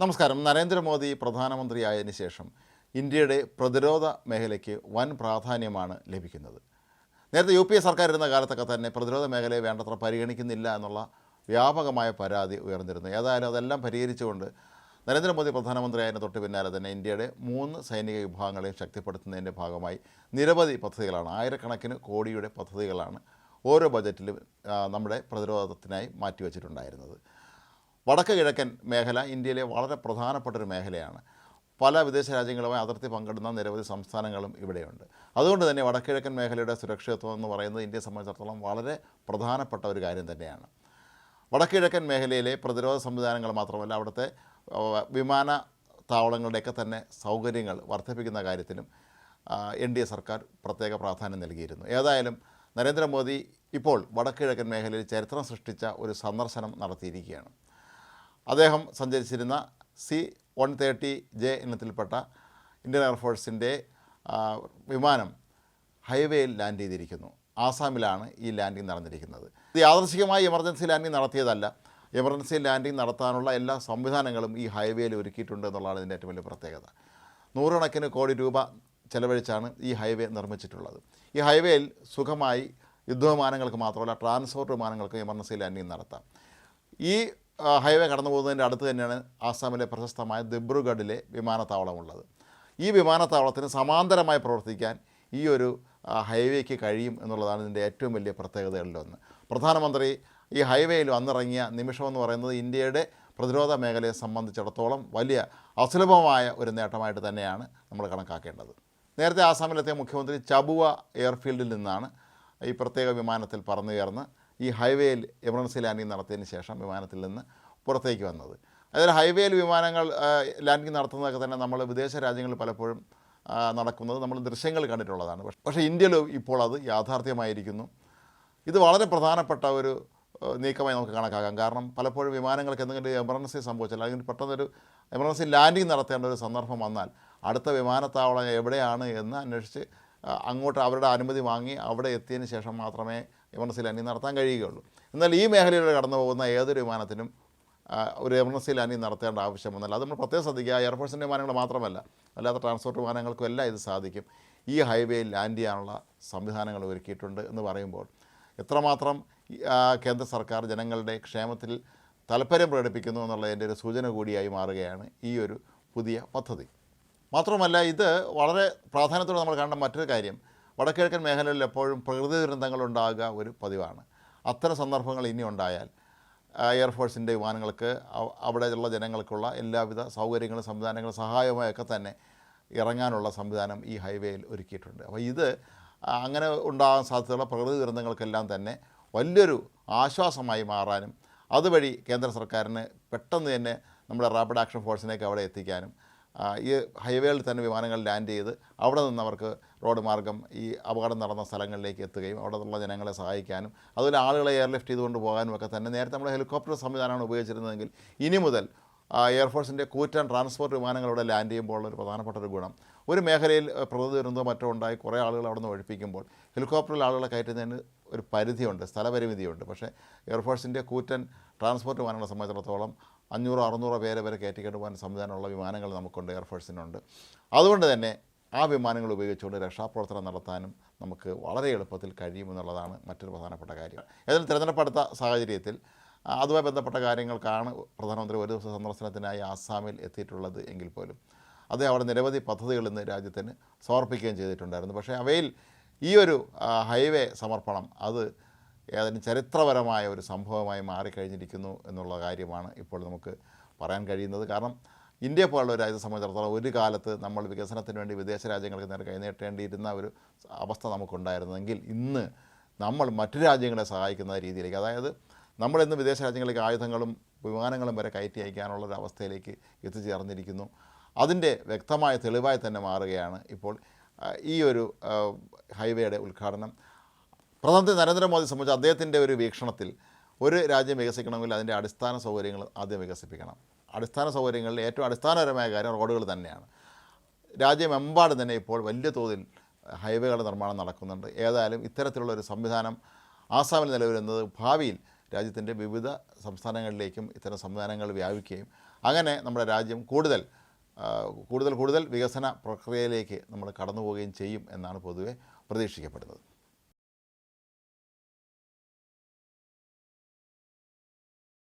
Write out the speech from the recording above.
നമസ്കാരം. നരേന്ദ്രമോദി പ്രധാനമന്ത്രിയായതിനു ശേഷം ഇന്ത്യയുടെ പ്രതിരോധ മേഖലയ്ക്ക് വൻ പ്രാധാന്യമാണ് ലഭിക്കുന്നത്. നേരത്തെ യു പി എ സർക്കാർ ഇരുന്ന കാലത്തൊക്കെ തന്നെ പ്രതിരോധ മേഖലയെ വേണ്ടത്ര പരിഗണിക്കുന്നില്ല എന്നുള്ള വ്യാപകമായ പരാതി ഉയർന്നിരുന്നു. ഏതായാലും അതെല്ലാം പരിഹരിച്ചുകൊണ്ട് നരേന്ദ്രമോദി പ്രധാനമന്ത്രിയായതിന് തൊട്ട് പിന്നാലെ തന്നെ ഇന്ത്യയുടെ മൂന്ന് സൈനിക വിഭാഗങ്ങളെയും ശക്തിപ്പെടുത്തുന്നതിന്റെ ഭാഗമായി നിരവധി പദ്ധതികളാണ് ആയിരക്കണക്കിന് കോടിയുടെ പദ്ധതികളാണ് ഓരോ ബജറ്റിലും നമ്മുടെ പ്രതിരോധത്തിനായി മാറ്റിവെച്ചിട്ടുണ്ടായിരുന്നത്. വടക്ക് കിഴക്കൻ മേഖല ഇന്ത്യയിലെ വളരെ പ്രധാനപ്പെട്ട ഒരു മേഖലയാണ്. പല വിദേശ രാജ്യങ്ങളുമായി അതിർത്തി പങ്കിടുന്ന നിരവധി സംസ്ഥാനങ്ങളും ഇവിടെയുണ്ട്. അതുകൊണ്ട് തന്നെ വടക്കിഴക്കൻ മേഖലയുടെ സുരക്ഷിതത്വം എന്ന് പറയുന്നത് ഇന്ത്യയെ സംബന്ധിച്ചിടത്തോളം വളരെ പ്രധാനപ്പെട്ട ഒരു കാര്യം തന്നെയാണ്. വടക്കിഴക്കൻ മേഖലയിലെ പ്രതിരോധ സംവിധാനങ്ങൾ മാത്രമല്ല അവിടുത്തെ വിമാന താവളങ്ങളുടെയൊക്കെ തന്നെ സൗകര്യങ്ങൾ വർദ്ധിപ്പിക്കുന്ന കാര്യത്തിനും എൻ ഡി എ സർക്കാർ പ്രത്യേക പ്രാധാന്യം നൽകിയിരുന്നു. ഏതായാലും നരേന്ദ്രമോദി ഇപ്പോൾ വടക്കിഴക്കൻ മേഖലയിൽ ചരിത്രം സൃഷ്ടിച്ച ഒരു സന്ദർശനം നടത്തിയിരിക്കുകയാണ്. അദ്ദേഹം സഞ്ചരിച്ചിരുന്ന സി വൺ തേർട്ടി ജെ ഇനത്തിൽപ്പെട്ട ഇന്ത്യൻ എയർഫോഴ്സിന്റെ വിമാനം ഹൈവേയിൽ ലാൻഡ് ചെയ്തിരിക്കുന്നു. ആസാമിലാണ് ഈ ലാൻഡിംഗ് നടന്നിരിക്കുന്നത്. ഇത് യാദർശികമായി എമർജൻസി ലാൻഡിംഗ് നടത്തിയതല്ല. എമർജൻസി ലാൻഡിംഗ് നടത്താനുള്ള എല്ലാ സംവിധാനങ്ങളും ഈ ഹൈവേയിൽ ഒരുക്കിയിട്ടുണ്ട് എന്നുള്ളതാണ് ഇതിന്റെ ഏറ്റവും വലിയ പ്രത്യേകത. നൂറുകണക്കിന് കോടി രൂപ ചെലവഴിച്ചാണ് ഈ ഹൈവേ നിർമ്മിച്ചിട്ടുള്ളത്. ഈ ഹൈവേയിൽ സുഖമായി യുദ്ധവിമാനങ്ങൾക്ക് മാത്രമല്ല ട്രാൻസ്പോർട്ട് വിമാനങ്ങൾക്ക് എമർജൻസി ലാൻഡിംഗ് നടത്താം. ഈ ഹൈവേ കടന്നു പോകുന്നതിന്റെ അടുത്ത് തന്നെയാണ് ആസാമിലെ പ്രശസ്തമായ ദിബ്രുഗഡിലെ വിമാനത്താവളമുള്ളത്. ഈ വിമാനത്താവളത്തിന് സമാന്തരമായി പ്രവർത്തിക്കാൻ ഈ ഒരു ഹൈവേക്ക് കഴിയും എന്നുള്ളതാണ് ഇതിന്റെ ഏറ്റവും വലിയ പ്രത്യേകതകളിലൊന്ന് പ്രധാനമന്ത്രി ഈ ഹൈവേയിൽ വന്നിറങ്ങിയ നിമിഷം എന്ന് പറയുന്നത് ഇന്ത്യയുടെ പ്രതിരോധ മേഖലയെ സംബന്ധിച്ചിടത്തോളം വലിയ അസുലഭമായ ഒരു നേട്ടമായിട്ട് തന്നെയാണ് നമ്മൾ കണക്കാക്കേണ്ടത്. നേരത്തെ ആസാമിലെത്തിയ മുഖ്യമന്ത്രി ചബുവ എയർഫീൽഡിൽ നിന്നാണ് ഈ പ്രത്യേക വിമാനത്തിൽ പറന്നുയർന്ന് ഈ ഹൈവേയിൽ എമർജൻസി ലാൻഡിങ് നടത്തിയതിന് ശേഷം വിമാനത്തിൽ നിന്ന് പുറത്തേക്ക് വന്നത്. അതായത് ഹൈവേയിൽ വിമാനങ്ങൾ ലാൻഡിങ് നടത്തുന്നതൊക്കെ തന്നെ നമ്മൾ വിദേശ രാജ്യങ്ങളിൽ പലപ്പോഴും നടക്കുന്നത് നമ്മൾ ദൃശ്യങ്ങൾ കണ്ടിട്ടുള്ളതാണ്. പക്ഷേ- ഇന്ത്യയിൽ ഇപ്പോൾ അത് യാഥാർത്ഥ്യമായിരിക്കുന്നു. ഇത് വളരെ പ്രധാനപ്പെട്ട ഒരു നീക്കമായി നമുക്ക് കണക്കാക്കാം. കാരണം പലപ്പോഴും വിമാനങ്ങൾക്ക് എന്തെങ്കിലും എമർജൻസി സംഭവിച്ചാൽ അല്ലെങ്കിൽ പെട്ടെന്നൊരു എമർജൻസി ലാൻഡിങ് നടത്തേണ്ട ഒരു സന്ദർഭം വന്നാൽ അടുത്ത വിമാനത്താവളം എവിടെയാണ് എന്ന് അന്വേഷിച്ച് അങ്ങോട്ട് അവരുടെ അനുമതി വാങ്ങി അവിടെ എത്തിയതിന് ശേഷം മാത്രമേ എമർജൻസി ലാൻഡിങ് നടത്താൻ കഴിയുകയുള്ളൂ. എന്നാൽ ഈ മേഖലയിലൂടെ കടന്നു പോകുന്ന ഏതൊരു വിമാനത്തിനും ഒരു എമർജൻസി ലാൻഡിങ് നടത്തേണ്ട ആവശ്യം വന്നാൽ അത് നമ്മൾ പ്രത്യേകം ശ്രദ്ധിക്കുക. എയർഫോഴ്സിന്റെ വിമാനങ്ങൾ മാത്രമല്ല അല്ലാത്ത ട്രാൻസ്പോർട്ട് വിമാനങ്ങൾക്കും എല്ലാം ഇത് സാധിക്കും. ഈ ഹൈവേയിൽ ലാൻഡ് ചെയ്യാനുള്ള സംവിധാനങ്ങൾ ഒരുക്കിയിട്ടുണ്ട് എന്ന് പറയുമ്പോൾ എത്രമാത്രം കേന്ദ്ര സർക്കാർ ജനങ്ങളുടെ ക്ഷേമത്തിൽ താല്പര്യം പ്രകടിപ്പിക്കുന്നു എന്നുള്ളതിന്റെ ഒരു സൂചന കൂടിയായി മാറുകയാണ് ഈ ഒരു പുതിയ പദ്ധതി. മാത്രമല്ല ഇത് വളരെ പ്രാധാന്യത്തോടെ നമ്മൾ കാണേണ്ട മറ്റൊരു കാര്യം. വടക്കിഴക്കൻ മേഖലകളിൽ എപ്പോഴും പ്രകൃതി ദുരന്തങ്ങൾ ഉണ്ടാകുക ഒരു പതിവാണ്. അത്തരം സന്ദർഭങ്ങൾ ഇനി ഉണ്ടായാൽ എയർഫോഴ്സിന്റെ വിമാനങ്ങൾക്ക് അവ- അവിടെയുള്ള ജനങ്ങൾക്കുള്ള എല്ലാവിധ സൗകര്യങ്ങളും സംവിധാനങ്ങളും സഹായവുമൊക്കെ തന്നെ ഇറങ്ങാനുള്ള സംവിധാനം ഈ ഹൈവേയിൽ ഒരുക്കിയിട്ടുണ്ട്. അപ്പോൾ ഇത് അങ്ങനെ ഉണ്ടാകാൻ സാധ്യതയുള്ള പ്രകൃതി ദുരന്തങ്ങൾക്കെല്ലാം തന്നെ വലിയൊരു ആശ്വാസമായി മാറാനും അതുവഴി കേന്ദ്ര സർക്കാരിന് പെട്ടെന്ന് തന്നെ നമ്മുടെ റാപ്പിഡ് ആക്ഷൻ ഫോഴ്സിനേക്ക് അവിടെ എത്തിക്കാനും ഈ ഹൈവേയിൽ തന്നെ വിമാനങ്ങൾ ലാൻഡ് ചെയ്ത് അവിടെ നിന്ന് അവർക്ക് റോഡ് മാർഗം ഈ അപകടം നടന്ന സ്ഥലങ്ങളിലേക്ക് എത്തുകയും അവിടെ നിന്നുള്ള ജനങ്ങളെ സഹായിക്കാനും അതുപോലെ ആളുകളെ എയർലിഫ്റ്റ് ചെയ്തുകൊണ്ട് പോകാനും ഒക്കെ തന്നെ നേരത്തെ നമ്മൾ ഹെലികോപ്റ്റർ സംവിധാനമാണ് ഉപയോഗിച്ചിരുന്നതെങ്കിൽ ഇനി മുതൽ എയർഫോഴ്സിന്റെ കൂറ്റൻ ട്രാൻസ്പോർട്ട് വിമാനങ്ങൾ ഇവിടെ ലാൻഡ് ചെയ്യുമ്പോൾ ഒരു പ്രധാനപ്പെട്ട ഒരു ഗുണം. ഒരു മേഖലയിൽ പ്രകൃതി ദുരന്തമോ മറ്റോ ഉണ്ടായി കുറേ ആളുകൾ അവിടെ നിന്ന് ഒഴിപ്പിക്കുമ്പോൾ ഹെലികോപ്റ്ററിൽ ആളുകളെ കയറ്റുന്നതിന് ഒരു പരിധിയുണ്ട് സ്ഥലപരിമിതിയുണ്ട്. പക്ഷേ എയർഫോഴ്സിന്റെ കൂറ്റൻ ട്രാൻസ്പോർട്ട് വിമാനങ്ങളെ സംബന്ധിച്ചിടത്തോളം അഞ്ഞൂറോ അറുന്നൂറോ പേരെ വരെ കയറ്റിക്കൊണ്ട് പോകാൻ സംവിധാനമുള്ള വിമാനങ്ങൾ നമുക്കുണ്ട് എയർഫോഴ്സിനുണ്ട് അതുകൊണ്ട് തന്നെ ആ വിമാനങ്ങൾ ഉപയോഗിച്ചുകൊണ്ട് രക്ഷാപ്രവർത്തനം നടത്താനും നമുക്ക് വളരെ എളുപ്പത്തിൽ കഴിയുമെന്നുള്ളതാണ് മറ്റൊരു പ്രധാനപ്പെട്ട കാര്യം. ഏതായാലും തിരഞ്ഞെടുപ്പെടുത്ത സാഹചര്യത്തിൽ അതുമായി ബന്ധപ്പെട്ട കാര്യങ്ങൾക്കാണ് പ്രധാനമന്ത്രി ഒരു ദിവസം സന്ദർശനത്തിനായി ആസാമിൽ എത്തിയിട്ടുള്ളത് എങ്കിൽ പോലും. അദ്ദേഹം അവിടെ നിരവധി പദ്ധതികൾ ഇന്ന് രാജ്യത്തിന് സമർപ്പിക്കുകയും ചെയ്തിട്ടുണ്ടായിരുന്നു. പക്ഷേ അവയിൽ ഈ ഒരു ഹൈവേ സമർപ്പണം അത് ഏതായാലും ചരിത്രപരമായ ഒരു സംഭവമായി മാറിക്കഴിഞ്ഞിരിക്കുന്നു എന്നുള്ള കാര്യമാണ് ഇപ്പോൾ നമുക്ക് പറയാൻ കഴിയുന്നത്. കാരണം ഇന്ത്യ പോലുള്ള ഒരു രാജ്യത്തെ സംബന്ധിച്ചിടത്തോളം ഒരു കാലത്ത് നമ്മൾ വികസനത്തിന് വേണ്ടി വിദേശ രാജ്യങ്ങൾക്ക് നേരെ കൈനീട്ടേണ്ടിയിരുന്ന ഒരു അവസ്ഥ നമുക്കുണ്ടായിരുന്നെങ്കിൽ ഇന്ന് നമ്മൾ മറ്റു രാജ്യങ്ങളെ സഹായിക്കുന്ന രീതിയിലേക്ക് അതായത് നമ്മൾ ഇന്ന് വിദേശ രാജ്യങ്ങളിലേക്ക് ആയുധങ്ങളും വിമാനങ്ങളും വരെ കയറ്റി അയക്കാനുള്ള ഒരു അവസ്ഥയിലേക്ക് എത്തിച്ചേർന്നിരിക്കുന്നു. അതിന്റെ വ്യക്തമായ തെളിവായി തന്നെ മാറുകയാണ് ഇപ്പോൾ ഈ ഒരു ഹൈവേയുടെ ഉദ്ഘാടനം. പ്രധാനമന്ത്രി നരേന്ദ്രമോദി സംബന്ധിച്ച് അദ്ദേഹത്തിന്റെ ഒരു വീക്ഷണത്തിൽ ഒരു രാജ്യം വികസിക്കണമെങ്കിൽ അതിന്റെ അടിസ്ഥാന സൗകര്യങ്ങൾ ആദ്യം വികസിപ്പിക്കണം. അടിസ്ഥാന സൗകര്യങ്ങളിൽ ഏറ്റവും അടിസ്ഥാനപരമായ കാര്യം റോഡുകൾ തന്നെയാണ്. രാജ്യമെമ്പാടും തന്നെ ഇപ്പോൾ വലിയ തോതിൽ ഹൈവേകളുടെ നിർമ്മാണം നടക്കുന്നുണ്ട്. ഏതായാലും ഇത്തരത്തിലുള്ള ഒരു സംവിധാനം ആസാമിൽ നിലവിലുന്നത് ഭാവിയിൽ രാജ്യത്തിന്റെ വിവിധ സംസ്ഥാനങ്ങളിലേക്കും ഇത്തരം സംവിധാനങ്ങൾ വ്യാപിക്കുകയും അങ്ങനെ നമ്മുടെ രാജ്യം കൂടുതൽ കൂടുതൽ കൂടുതൽ വികസന പ്രക്രിയയിലേക്ക് നമ്മൾ കടന്നു പോവുകയും ചെയ്യും എന്നാണ് പൊതുവെ പ്രതീക്ഷിക്കപ്പെടുന്നത്.